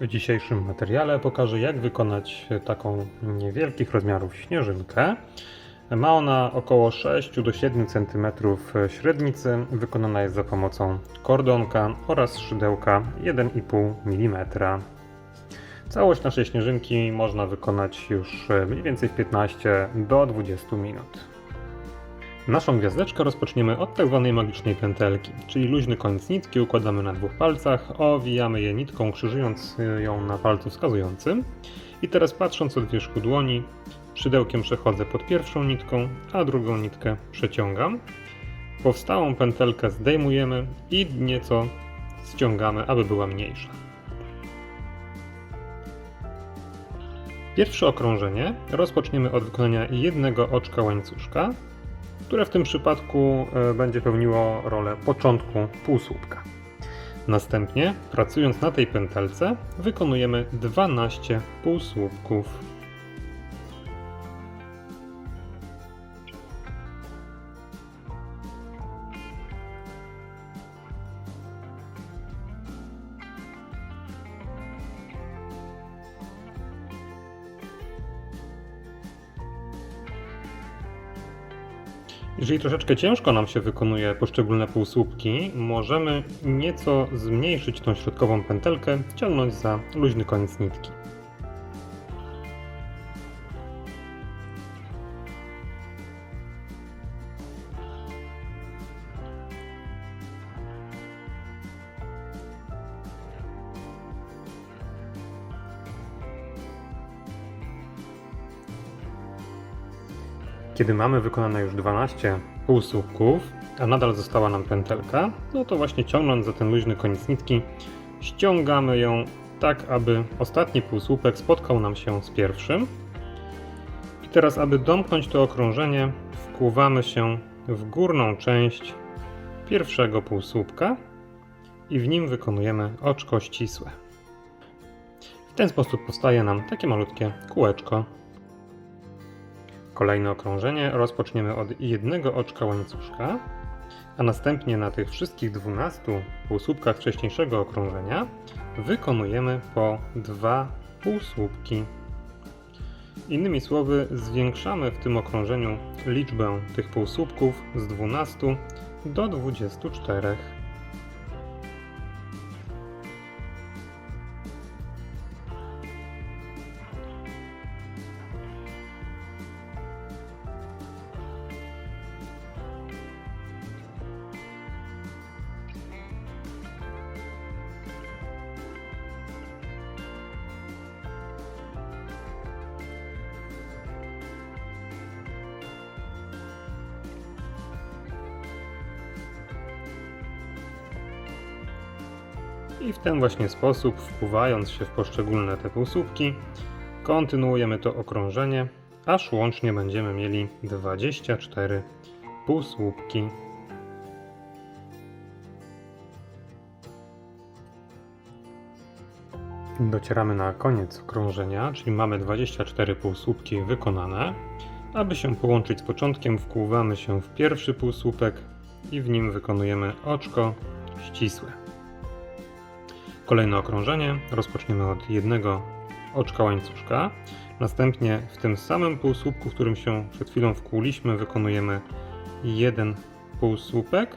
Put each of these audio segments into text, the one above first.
W dzisiejszym materiale pokażę jak wykonać taką niewielkich rozmiarów śnieżynkę. Ma ona około 6 do 7 cm średnicy. Wykonana jest za pomocą kordonka oraz szydełka 1,5 mm. Całość naszej śnieżynki można wykonać już mniej więcej w 15 do 20 minut. Naszą gwiazdeczkę rozpoczniemy od tzw. magicznej pętelki, czyli luźny koniec nitki układamy na dwóch palcach, owijamy je nitką, krzyżując ją na palcu wskazującym. I teraz patrząc od wierzchu dłoni, szydełkiem przechodzę pod pierwszą nitką, a drugą nitkę przeciągam. Powstałą pętelkę zdejmujemy i nieco ściągamy, aby była mniejsza. Pierwsze okrążenie rozpoczniemy od wykonania jednego oczka łańcuszka, które w tym przypadku e, będzie pełniło rolę początku półsłupka. Następnie, pracując na tej pętelce, wykonujemy 12 półsłupków. Jeżeli troszeczkę ciężko nam się wykonuje poszczególne półsłupki, możemy nieco zmniejszyć tą środkową pętelkę, ciągnąć za luźny koniec nitki. Kiedy mamy wykonane już 12 półsłupków, a nadal została nam pętelka, no to właśnie ciągnąc za ten luźny koniec nitki, ściągamy ją tak, aby ostatni półsłupek spotkał nam się z pierwszym. I teraz, aby domknąć to okrążenie, wkłuwamy się w górną część pierwszego półsłupka i w nim wykonujemy oczko ścisłe. W ten sposób powstaje nam takie malutkie kółeczko Kolejne okrążenie rozpoczniemy od jednego oczka łańcuszka, a następnie na tych wszystkich 12 półsłupkach wcześniejszego okrążenia wykonujemy po dwa półsłupki. Innymi słowy, zwiększamy w tym okrążeniu liczbę tych półsłupków z 12 do 24. I w ten właśnie sposób, wpływając się w poszczególne te półsłupki, kontynuujemy to okrążenie, aż łącznie będziemy mieli 24 półsłupki. Docieramy na koniec okrążenia, czyli mamy 24 półsłupki wykonane. Aby się połączyć z początkiem, wkłuwamy się w pierwszy półsłupek i w nim wykonujemy oczko ścisłe. Kolejne okrążenie rozpoczniemy od jednego oczka łańcuszka. Następnie w tym samym półsłupku, w którym się przed chwilą wkłuliśmy, wykonujemy jeden półsłupek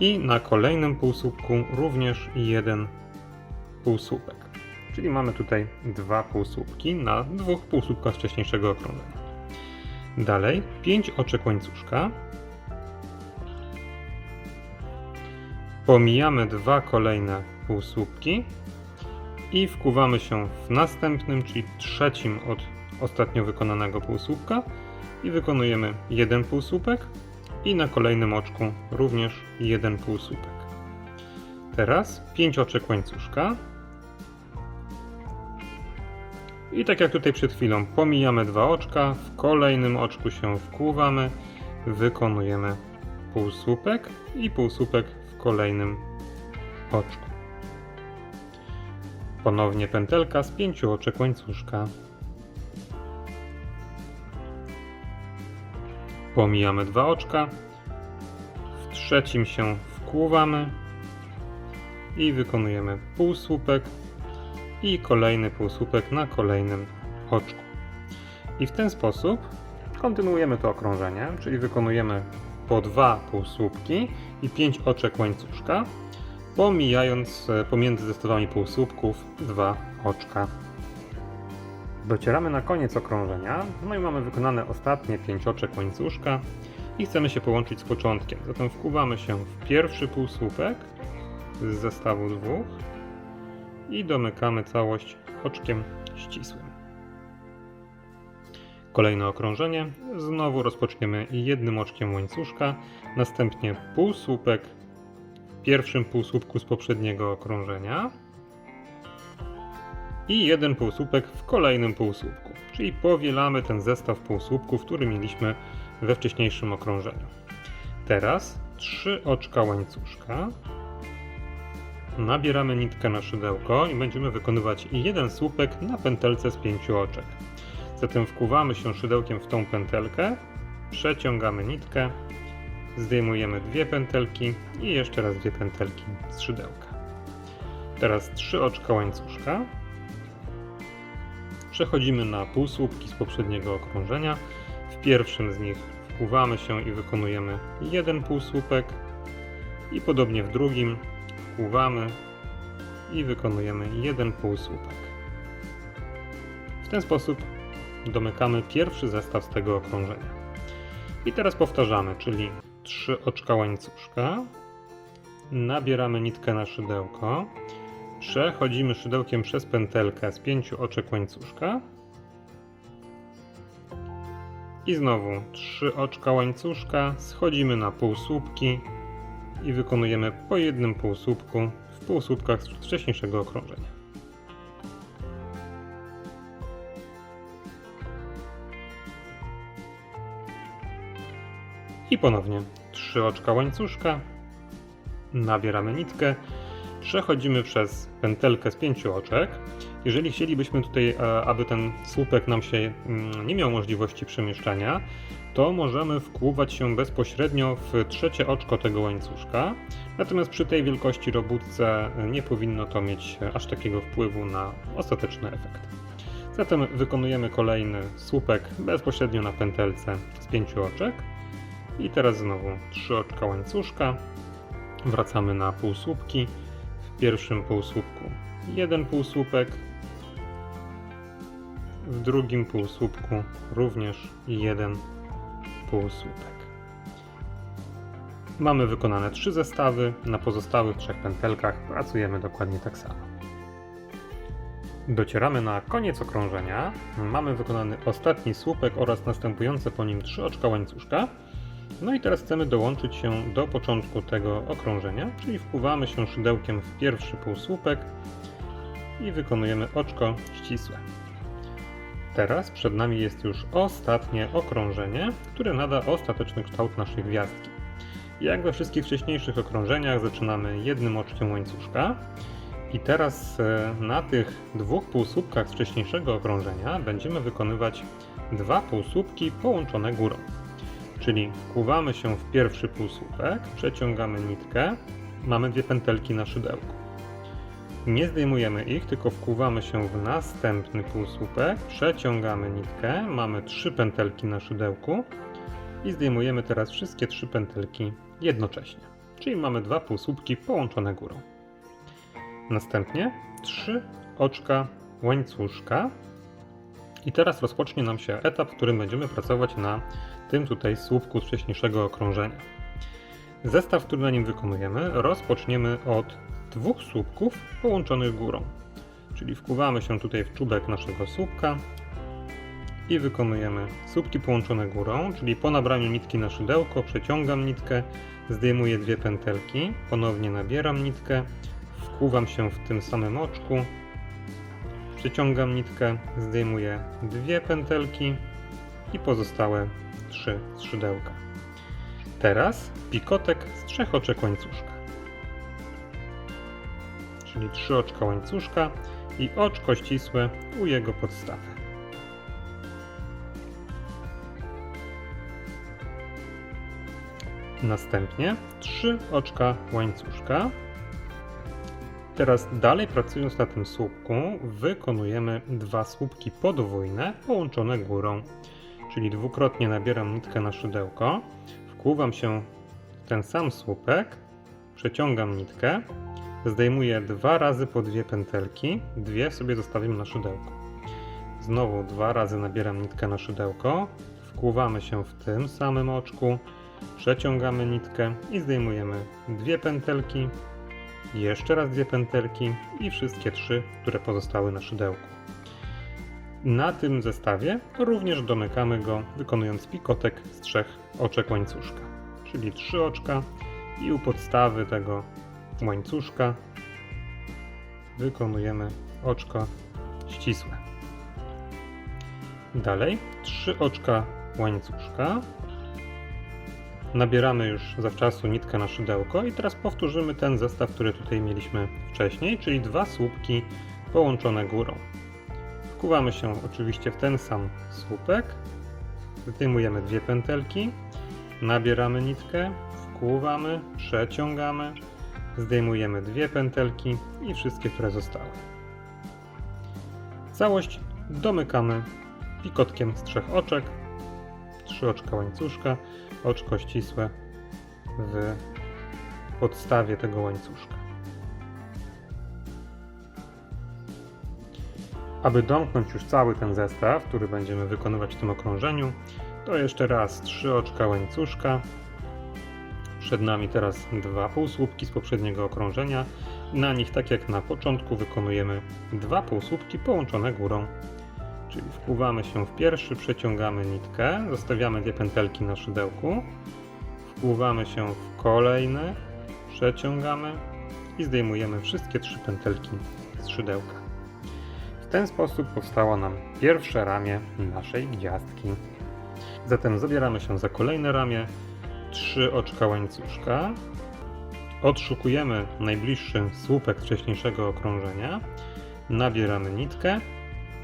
i na kolejnym półsłupku również jeden półsłupek. Czyli mamy tutaj dwa półsłupki na dwóch półsłupkach wcześniejszego okrążenia. Dalej 5 oczek łańcuszka. Pomijamy dwa kolejne półsłupki i wkuwamy się w następnym, czyli trzecim od ostatnio wykonanego półsłupka i wykonujemy jeden półsłupek i na kolejnym oczku również jeden półsłupek. Teraz 5 oczek łańcuszka. I tak jak tutaj przed chwilą, pomijamy dwa oczka, w kolejnym oczku się wkłuwamy, wykonujemy półsłupek i półsłupek w kolejnym oczku. Ponownie pętelka z pięciu oczek łańcuszka. Pomijamy dwa oczka. W trzecim się wkłuwamy i wykonujemy półsłupek i kolejny półsłupek na kolejnym oczku. I w ten sposób kontynuujemy to okrążenie, czyli wykonujemy po dwa półsłupki i pięć oczek łańcuszka, pomijając e, pomiędzy zestawami półsłupków dwa oczka. Docieramy na koniec okrążenia, no i mamy wykonane ostatnie pięć oczek łańcuszka i chcemy się połączyć z początkiem. Zatem wkuwamy się w pierwszy półsłupek z zestawu dwóch i domykamy całość oczkiem ścisłym. Kolejne okrążenie. Znowu rozpoczniemy jednym oczkiem łańcuszka, następnie półsłupek pierwszym półsłupku z poprzedniego okrążenia i jeden półsłupek w kolejnym półsłupku. Czyli powielamy ten zestaw półsłupków, który mieliśmy we wcześniejszym okrążeniu. Teraz trzy oczka łańcuszka. Nabieramy nitkę na szydełko i będziemy wykonywać jeden słupek na pętelce z pięciu oczek. Zatem wkuwamy się szydełkiem w tą pętelkę, przeciągamy nitkę, zdejmujemy dwie pętelki i jeszcze raz dwie pętelki z szydełka. Teraz trzy oczka łańcuszka. Przechodzimy na półsłupki z poprzedniego okrążenia. W pierwszym z nich wkuwamy się i wykonujemy jeden półsłupek i podobnie w drugim wkuwamy i wykonujemy jeden półsłupek. W ten sposób domykamy pierwszy zestaw z tego okrążenia. I teraz powtarzamy, czyli trzy oczka łańcuszka, nabieramy nitkę na szydełko, przechodzimy szydełkiem przez pętelkę z pięciu oczek łańcuszka. I znowu trzy oczka łańcuszka, schodzimy na półsłupki i wykonujemy po jednym półsłupku w półsłupkach z wcześniejszego okrążenia. I ponownie trzy oczka łańcuszka, nabieramy nitkę, przechodzimy przez pętelkę z pięciu oczek. Jeżeli chcielibyśmy tutaj, e, aby ten słupek nam się mm, nie miał możliwości przemieszczania, to możemy wkłuwać się bezpośrednio w trzecie oczko tego łańcuszka. Natomiast przy tej wielkości robótce nie powinno to mieć aż takiego wpływu na ostateczny efekt. Zatem wykonujemy kolejny słupek bezpośrednio na pętelce z pięciu oczek. I teraz znowu trzy oczka łańcuszka. Wracamy na półsłupki. W pierwszym półsłupku jeden półsłupek. W drugim półsłupku również jeden półsłupek. Mamy wykonane trzy zestawy. Na pozostałych trzech pętelkach pracujemy dokładnie tak samo. Docieramy na koniec okrążenia. Mamy wykonany ostatni słupek oraz następujące po nim trzy oczka łańcuszka. No i teraz chcemy dołączyć się do początku tego okrążenia, czyli wpływamy się szydełkiem w pierwszy półsłupek i wykonujemy oczko ścisłe. Teraz przed nami jest już ostatnie okrążenie, które nada ostateczny kształt naszej gwiazdki. Jak we wszystkich wcześniejszych okrążeniach zaczynamy jednym oczkiem łańcuszka i teraz e, na tych dwóch półsłupkach z wcześniejszego okrążenia będziemy wykonywać dwa półsłupki połączone górą. Czyli wkuwamy się w pierwszy półsłupek, przeciągamy nitkę, mamy dwie pętelki na szydełku. Nie zdejmujemy ich, tylko wkuwamy się w następny półsłupek, przeciągamy nitkę, mamy trzy pętelki na szydełku i zdejmujemy teraz wszystkie trzy pętelki jednocześnie. Czyli mamy dwa półsłupki połączone górą. Następnie trzy oczka łańcuszka i teraz rozpocznie nam się etap, w którym będziemy pracować na tym tutaj słupku z wcześniejszego okrążenia. Zestaw, który na nim wykonujemy, rozpoczniemy od dwóch słupków połączonych górą. Czyli wkuwamy się tutaj w czubek naszego słupka i wykonujemy słupki połączone górą, czyli po nabraniu nitki na szydełko przeciągam nitkę, zdejmuję dwie pętelki, ponownie nabieram nitkę, wkuwam się w tym samym oczku, przeciągam nitkę, zdejmuję dwie pętelki i pozostałe trzy skrzydełka. Teraz pikotek z trzech oczek łańcuszka. Czyli trzy oczka łańcuszka i oczko ścisłe u jego podstawy. Następnie trzy oczka łańcuszka. teraz dalej pracując na tym słupku, wykonujemy dwa słupki podwójne połączone górą. Czyli dwukrotnie nabieram nitkę na szydełko, wkłuwam się w ten sam słupek, przeciągam nitkę, zdejmuję dwa razy po dwie pętelki, dwie sobie zostawiam na szydełku. Znowu dwa razy nabieram nitkę na szydełko, wkłuwamy się w tym samym oczku, przeciągamy nitkę i zdejmujemy dwie pętelki, jeszcze raz dwie pętelki i wszystkie trzy, które pozostały na szydełku. Na tym zestawie również domykamy go wykonując pikotek z trzech oczek łańcuszka, czyli trzy oczka i u podstawy tego łańcuszka wykonujemy oczko ścisłe. Dalej trzy oczka łańcuszka. Nabieramy już zawczasu nitkę na szydełko i teraz powtórzymy ten zestaw, który tutaj mieliśmy wcześniej, czyli dwa słupki połączone górą. Wkuwamy się oczywiście w ten sam słupek, zdejmujemy dwie pętelki, nabieramy nitkę, wkłuwamy, przeciągamy, zdejmujemy dwie pętelki i wszystkie, które zostały. Całość domykamy pikotkiem z trzech oczek, trzy oczka łańcuszka, oczko ścisłe w podstawie tego łańcuszka. Aby domknąć już cały ten zestaw, który będziemy wykonywać w tym okrążeniu, to jeszcze raz trzy oczka łańcuszka. Przed nami teraz dwa półsłupki z poprzedniego okrążenia. Na nich, tak jak na początku, wykonujemy dwa półsłupki połączone górą. Czyli wkuwamy się w pierwszy, przeciągamy nitkę, zostawiamy dwie pętelki na szydełku, wkuwamy się w kolejny, przeciągamy i zdejmujemy wszystkie trzy pętelki z szydełka. Ten sposób powstało nam pierwsze ramię naszej gwiazdki. Zatem zabieramy się za kolejne ramię, trzy oczka łańcuszka, odszukujemy najbliższy słupek wcześniejszego okrążenia, nabieramy nitkę,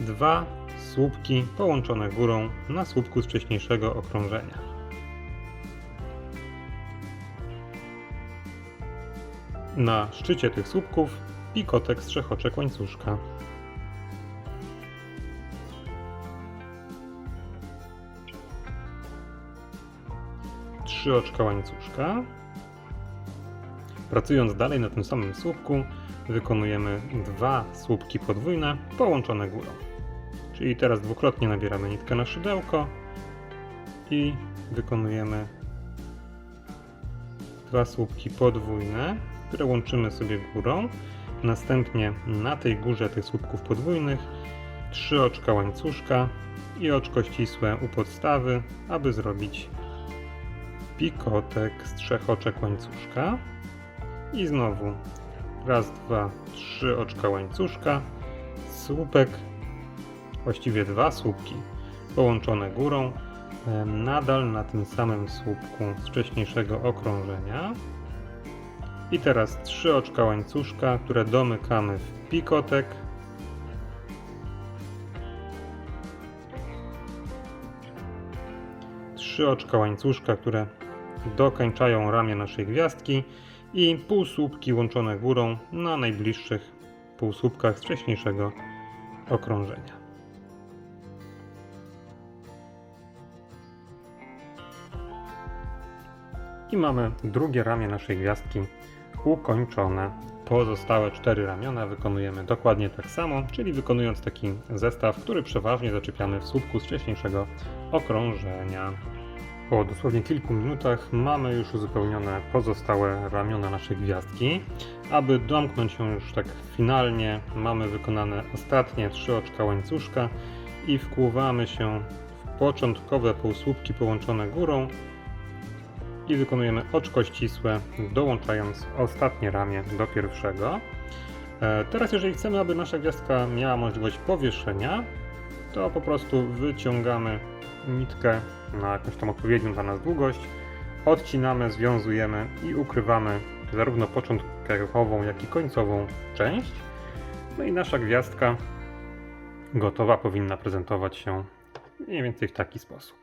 dwa słupki połączone górą na słupku z wcześniejszego okrążenia. Na szczycie tych słupków pikotek z trzech oczek łańcuszka. Trzy oczka łańcuszka. Pracując dalej na tym samym słupku, wykonujemy dwa słupki podwójne połączone górą. Czyli teraz dwukrotnie nabieramy nitkę na szydełko i wykonujemy dwa słupki podwójne, które łączymy sobie górą. Następnie na tej górze tych słupków podwójnych trzy oczka łańcuszka i oczko ścisłe u podstawy, aby zrobić pikotek trzech oczek łańcuszka. I znowu raz, dwa, trzy oczka łańcuszka, słupek właściwie dwa słupki połączone górą, nadal na tym samym słupku z wcześniejszego okrążenia. I teraz trzy oczka łańcuszka, które domykamy w pikotek. Trzy oczka łańcuszka, które dokończają ramię naszej gwiazdki i półsłupki łączone górą na najbliższych półsłupkach z wcześniejszego okrążenia. I mamy drugie ramię naszej gwiazdki ukończone. Pozostałe cztery ramiona wykonujemy dokładnie tak samo, czyli wykonując taki zestaw, który przeważnie zaczepiamy w słupku z wcześniejszego okrążenia. Po dosłownie kilku minutach mamy już uzupełnione pozostałe ramiona naszej gwiazdki. Aby domknąć ją już tak finalnie, mamy wykonane ostatnie trzy oczka łańcuszka i wkłuwamy się w początkowe półsłupki połączone górą i wykonujemy oczko ścisłe, dołączając ostatnie ramię do pierwszego. E, Teraz, jeżeli chcemy, aby nasza gwiazdka miała możliwość powieszenia, to po prostu wyciągamy nitkę na jakąś tam odpowiednią dla nas długość, odcinamy, związujemy i ukrywamy zarówno początkową, jak i końcową część. No i nasza gwiazdka gotowa powinna prezentować się mniej więcej w taki sposób.